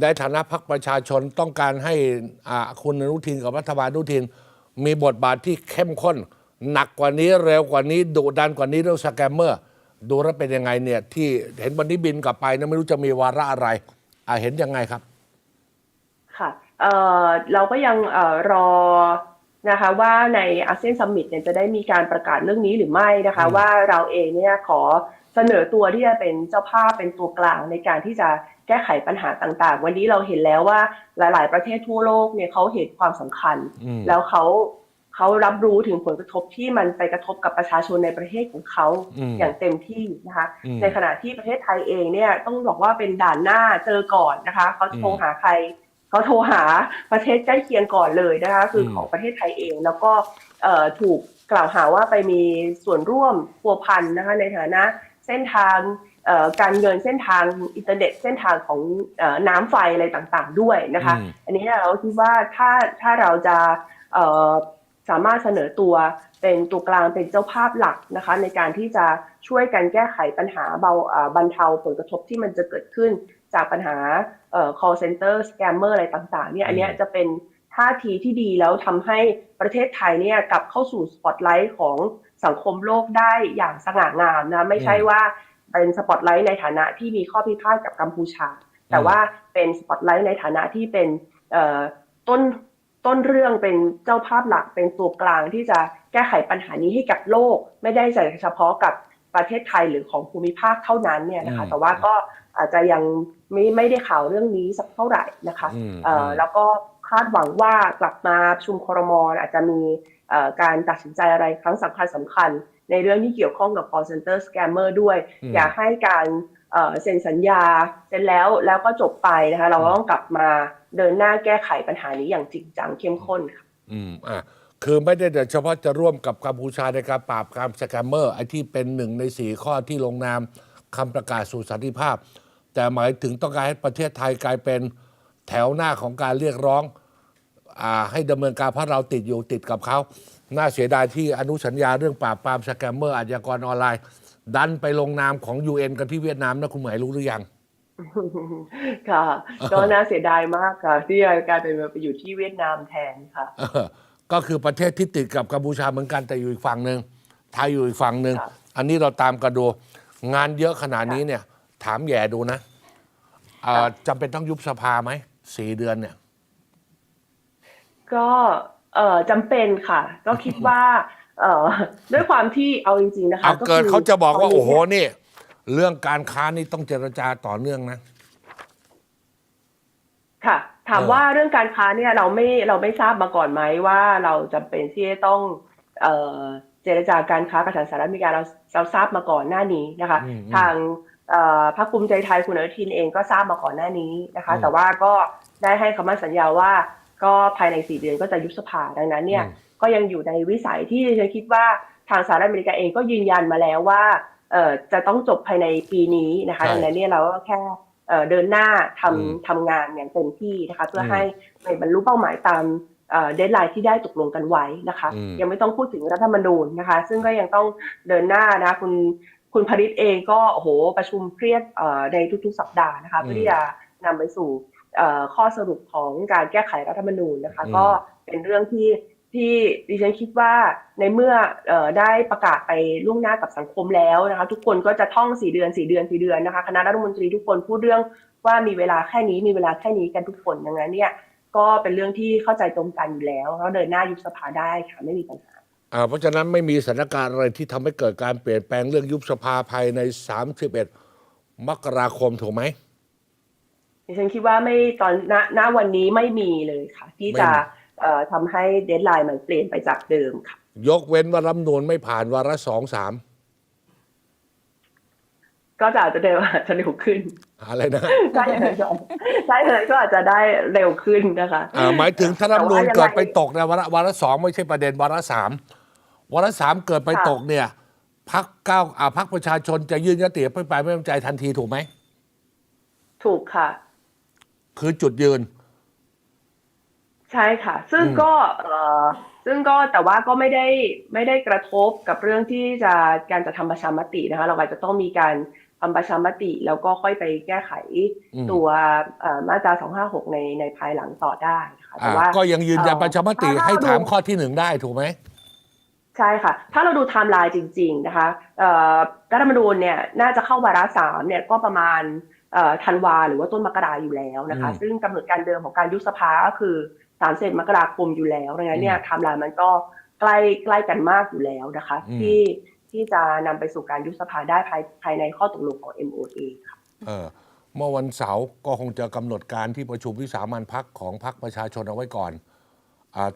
ในฐานะพรรคประชาชนต้องการให้อ่าคุณอนุทินกับรัฐบาลอนุทิน มีบทบาทที่เข้มข้น หนักกว่านี้เร็วกว่านี้ดุดันกว่านี้เรื่องสแกมเมอร์ ดูแล้วเป็นยังไงเนี่ย ที่เห็นวันนี้บินกลับไปนะไม่รู้จะมีวาระอะไรอ่าเห็นยังไงครับ ค่ะเอ่อเราก็ยังเอ่อรอนะคะว่าในอาเซียนซัมมิตเนี่ยจะได้มีการประกาศเรื่องนี้หรือไม่นะคะอืมว่าเราเองเนี่ยขอ เสนอตัวที่จะเป็นเจ้าภาพเป็นตัวกลางในการที่จะแก้ไขปัญหาต่างๆ วันนี้เราเห็นแล้วว่าหลาย ๆ ประเทศทั่วโลกเนี่ยเขาเห็นความสำคัญอืมแล้วเขาเขารับรู้ถึงผลกระทบที่มันไปกระทบกับประชาชนในประเทศของเขาอืมอย่างเต็มที่นะคะอืมในขณะที่ประเทศไทยเองเนี่ยต้องบอกว่าเป็นด่านหน้าเจอก่อนนะคะเขาโทรอืมหาใครเขาโทรหาประเทศใกล้เคียงก่อนเลยนะคะ คืออมของประเทศไทยเองแล้วก็เอ่อถูกกล่าวหาว่าไปมีส่วนร่วมพัวพันนะคะในฐานะ เส้นทางเอ่อการเงินเส้นทางอินเทอร์เน็ตเส้นทางของเอ่อน้ำไฟอะไรต่างๆ ด้วยนะคะอืมอันนี้เราคิดว่าถ้าถ้าเราจะเอ่อสามารถเสนอตัวเป็นตัวกลางเป็นเจ้าภาพหลักนะคะ ในการที่จะช่วยกันแก้ไขปัญหาเบาอ่าบรรเทาผลกระทบที่มันจะเกิดขึ้นจากปัญหาเอ่อ call center scammer อะไรต่างๆเนี่ยอันเนี้ยจะเป็นท่าทีที่ดีแล้วทำให้ประเทศไทยเนี่ยกลับเข้าสู่สปอตไลท์ของ สังคมโลกได้อย่างสง่างามนะไม่ใช่อืมว่าเป็นสปอตไลท์ในฐานะที่มีข้อพิพาทกับกัมพูชา แต่ว่าเป็นสปอตไลท์ในฐานะที่เป็นเอ่อต้นต้นเรื่องเป็นเจ้าภาพหลักเป็นตัวกลางที่จะแก้ไขปัญหานี้ให้กับโลก ไม่ได้แต่เฉพาะกับประเทศไทยหรือของภูมิภาคเท่านั้นเนี่ยนะคะอืมแต่ว่าก็อาจจะยังไม่ไม่ได้ข่าวเรื่องนี้สักเท่าไหร่นะคะอืมเอ่อแล้วก็ คาดหวังว่ากลับมาประชุมครมอาจจะมีเอ่อการตัดสินใจอะไรครั้งสำคัญสำคัญ ในเรื่องที่เกี่ยวข้องกับ call center scammer ด้วยอืมอย่าให้การเอ่อเซ็นสัญญาเซ็นแล้วแล้วก็จบไปนะคะเราก็ต้องกลับมาเดินหน้าแก้ไขปัญหานี้อย่างจริงจังเข้มข้นค่ะอืมอะคือไม่ได้แต่เฉพาะจะร่วมกับกัมพูชาในการปราบการสแกมเมอร์ไอ้ที่เป็นหนึ่งในสี่ข้อที่ลงนามคำประกาศสู่สันติภาพ แต่หมายถึงต้องการให้ประเทศไทยกลายเป็น แถวหน้าของการเรียกร้องอาให้ดำเนินการเพราะเราติดอยู่ติดกับเขา น่าเสียดายที่อนุสัญญาเรื่องปราบปรามสแกมเมอร์อาชญากรออนไลน์ ดันไปลงนามของ UN กันที่เวียดนามนะคุณหมายรู้หรือยังค่ะ ก็น่าเสียดายมากค่ะ ที่กลายเป็นมาไปอยู่ที่เวียดนามแทนค่ะเออก็คือประเทศที่ติดกับกัมพูชาเหมือนกันแต่อยู่อีกฝั่งหนึ่งไทยอยู่อีกฝั่งหนึ่งครับอันนี้เราตามกันดูงานเยอะขนาดนี้เนี่ย ถามแย่ดูนะเอ่อจำเป็นต้องยุบสภาไหม สี่เดือนเนี่ย ก็เอ่อจำเป็นค่ะ ก็คิดว่า เอ่อด้วยความที่เอาจริง ๆ นะคะเอาเกิดคืเขาจะบอกว่า ตนนี้โอ้โหนี่ เรื่องการค้านี่ต้องเจรจาต่อเนื่องนะ ค่ะ ถามเออ ว่าเรื่องการค้าเนี่ยเราไม่เราไม่ทราบมาก่อนไหมว่าเราจำเป็นที่จะต้อง เอ่อเจรจาการค้ากับทางสหรัฐอเมริกาเราเราทราบมาก่อนหน้านี้นะคะ อืมทางเอ่อ พรรคภูมิใจไทยคุณอนุทินเองก็ทราบมาก่อนหน้านี้นะคะอืมแต่ว่าก็ได้ให้คำมั่นสัญญาว่า ก็ภายในสี่เดือนก็จะยุบสภาดังนั้นเนี่ยอืมก็ยังอยู่ในวิสัยที่ฉันคิดว่าทางสหรัฐอเมริกาเองก็ยืนยันมาแล้วว่าเอ่อจะต้องจบภายในปีนี้นะคะใช่ดังนั้นเนี่ยเราก็แค่เอ่อเดินหน้าทอืมำทำงานอย่างเต็มที่นะคะเพื่ออมให้ไปบรรลุเป้าหมายตามเดทไลน์ที่ได้ตกลงกันไว้นะคะอืมยังไม่ต้องพูดถึงรัฐธรรมนูญนะคะ ซึ่งก็ยังต้องเดินหน้านะคุณ คุณพริตเองก็โอ้โหประชุมเครียดเอ่อในทุกๆ สัปดาห์นะคะเพื่อที่จะนำไปสู่เอ่อข้อสรุปของการแก้ไขรัฐธรรมนูญนะคะอืมก็เป็นเรื่องที่ที่ดิฉันคิดว่าในเมื่อเอ่อได้ประกาศไปล่วงหน้ากับสังคมแล้วนะคะ ทุกคนก็จะท่องสี่เดือนสี่เดือนสี่เดือนนะคะคณะรัฐมนตรีทุกคนพูดเรื่องว่ามีเวลาแค่นี้มีเวลาแค่นี้กันทุกคนดังนั้นเนี่ยก็เป็นเรื่องที่เข้าใจตรงกันอยู่แล้วแล้วเดินหน้ายุบสภาได้ค่ะไม่มีปัญหา อ่าเพราะฉะนั้นไม่มีสถานการณ์อะไรที่ทำให้เกิดการเปลี่ยนแปลงเรื่องยุบสภาภายใน 31 มกราคมถูกไหม ดิฉันคิดว่าไม่ตอนณณวันนี้ไม่มีเลยค่ะ ที่จะไม่มี เอ่อทำให้เดทไลน์มันเปลี่ยนไปจากเดิมค่ะ ยกเว้นว่ารัฐธรรมนูนไม่ผ่านวาระสองสามก็จะอาจจะเร็วอาจจะเร็วขึ้นอะไรนะ ใช่เลยใช่เลยก็อาจจะได้เร็วขึ้นนะคะ อ่าหมายถึงถ้ารัฐธรรมนูนแต่ว่ายังไง เกิดไปตกในวาระวาระสองไม่ใช่ประเด็นวาระสาม วาระสามเกิดไปค่ะตกเนี่ยพักก้าวอ่าพักประชาชนจะยื่นยติเพื่อไปไม่ไว้วางใจทันทีถูกไหม ถูกค่ะ คือจุดยืน ใช่ค่ะ ซึ่งอืมก็เอ่อซึ่งก็แต่ว่าก็ไม่ได้ไม่ได้กระทบกับเรื่องที่จะการจะทำประชามตินะคะ เราอาจจะต้องมีการำประชามติ แล้วก็ค่อยไปแก้ไขอืม ตัวเอ่อมาตรา256 ในในภายหลังต่อได้ค่ะแต่อ่าว่า ก็ยังยืนยันเอ่อประชามติถ้าให้เราถามดูข้อที่หนึ่งได้ถูกไหม ใช่ค่ะ ถ้าเราดูไทม์ไลน์จริง ๆ นะคะเอ่อรัฐธรรมนูญเนี่ยน่าจะเข้าวาระสามเนี่ยก็ประมาณเอ่อธันวาหรือว่าต้นมกราอยู่แล้วนะคะอืมซึ่งกำหนดการเดิมของการยุบสภาก็คือ30มกราคมอยู่แล้วดังนั้นเนี่ยอืมไทม์ไลน์มันก็ใกล้ใกล้กันมากอยู่แล้วนะคะอืมที่ที่จะนำไปสู่การยุบสภาได้ภายภายในข้อตกลงของ MOA ค่ะเออเมื่อวันเสาร์ก็คงจะกำหนดการที่ประชุมวิสามันพักของพักประชาชนเอาไว้ก่อนอา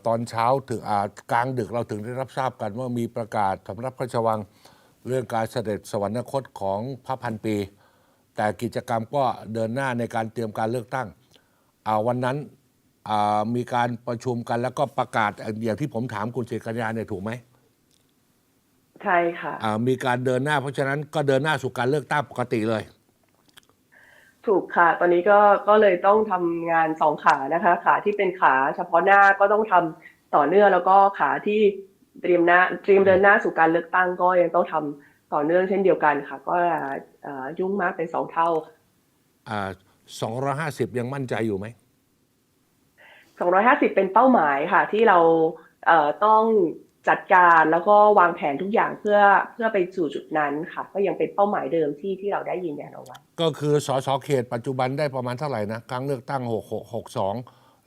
ตอนเช้าถึงอ่ากลางดึกเราถึงได้รับทราบกันว่ามีประกาศสำนักพระราชวังเรื่องการเสด็จสวรรคตของพระพันปี แต่กิจกรรมก็เดินหน้าในการเตรียมการเลือกตั้งอ่าวันนั้นอ่ามีการประชุมกันแล้วก็ประกาศอย่างที่ผมถามคุณเสกกัญญาเนี่ยถูกไหมใช่ค่ะอ่ามีการเดินหน้าเพราะฉะนั้นก็เดินหน้าสู่การเลือกตั้งปกติเลย ถูกค่ะ ตอนนี้ก็ก็เลยต้องทำงานสองขานะคะ ขาที่เป็นขาเฉพาะหน้าก็ต้องทำต่อเนื่องแล้วก็ขาที่เตรียมหน้าเตรียมเดินหน้าสู่การเลือกตั้งก็ยังต้องทำต่อเนื่องเช่นเดียวกันค่ะ ก็เอ่อยุ่งมากเป็นสองเท่าอ่าสองร้อยห้าสิบยังมั่นใจอยู่ไหม 250 เป็นเป้าหมายค่ะ ที่เราเอ่อต้อง จัดการแล้วก็วางแผนทุกอย่างเพื่อเพื่อไปสู่จุดนั้นค่ะ ก็ยังเป็นเป้าหมายเดิมที่ที่เราได้ยืนยันเอาไว้ก็คือสสเขตปัจจุบันได้ประมาณเท่าไหร่นะครั้งเลือกตั้งหกหกหกสอง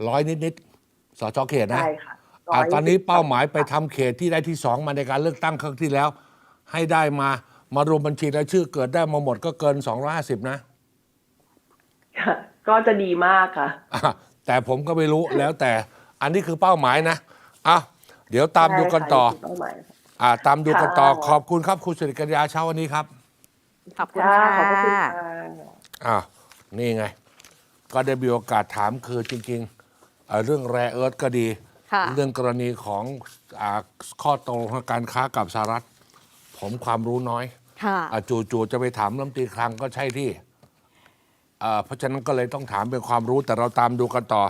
ร้อยนิดๆสสเขตนะใช่ค่ะอ่า120ตอนนี้เป้าหมายไปทำเขตที่ได้ที่สองมาในการเลือกตั้งครั้งที่แล้ว ให้ได้มามารวมบัญชีรายชื่อเกิดได้มาหมดก็เกิน 250 นะค่ะก็จะดีมากค่ะอะ แต่ผมก็ไม่รู้แล้วแต่อันนี้คือเป้าหมายนะอะ เดี๋ยวตามดูกันต่อ ใช่ค่ะนี่คือเป้าหมายค่ะอ่า ตามดูกันต่อ ค่ะ ขอบคุณครับคุณสิริกัญญาเช้าวันนี้ครับ ขอบคุณจ้าค่ะ ขอบพระคุณค่ะ อ่านี่ไง ก็ได้มีโอกาสถามคือจริงๆเอ่อเรื่องแรเอิร์ธก็ดี ค่ะ เรื่องกรณีของอาข้อตกลงทางการค้ากับสหรัฐ ผมความรู้น้อยค่ะ อะจู่ๆจะไปถามรัฐมนตรีคลังก็ใช่ที่อ่าเพราะฉะนั้นก็เลยต้องถามเป็นความรู้แต่เราตามดูกันต่อ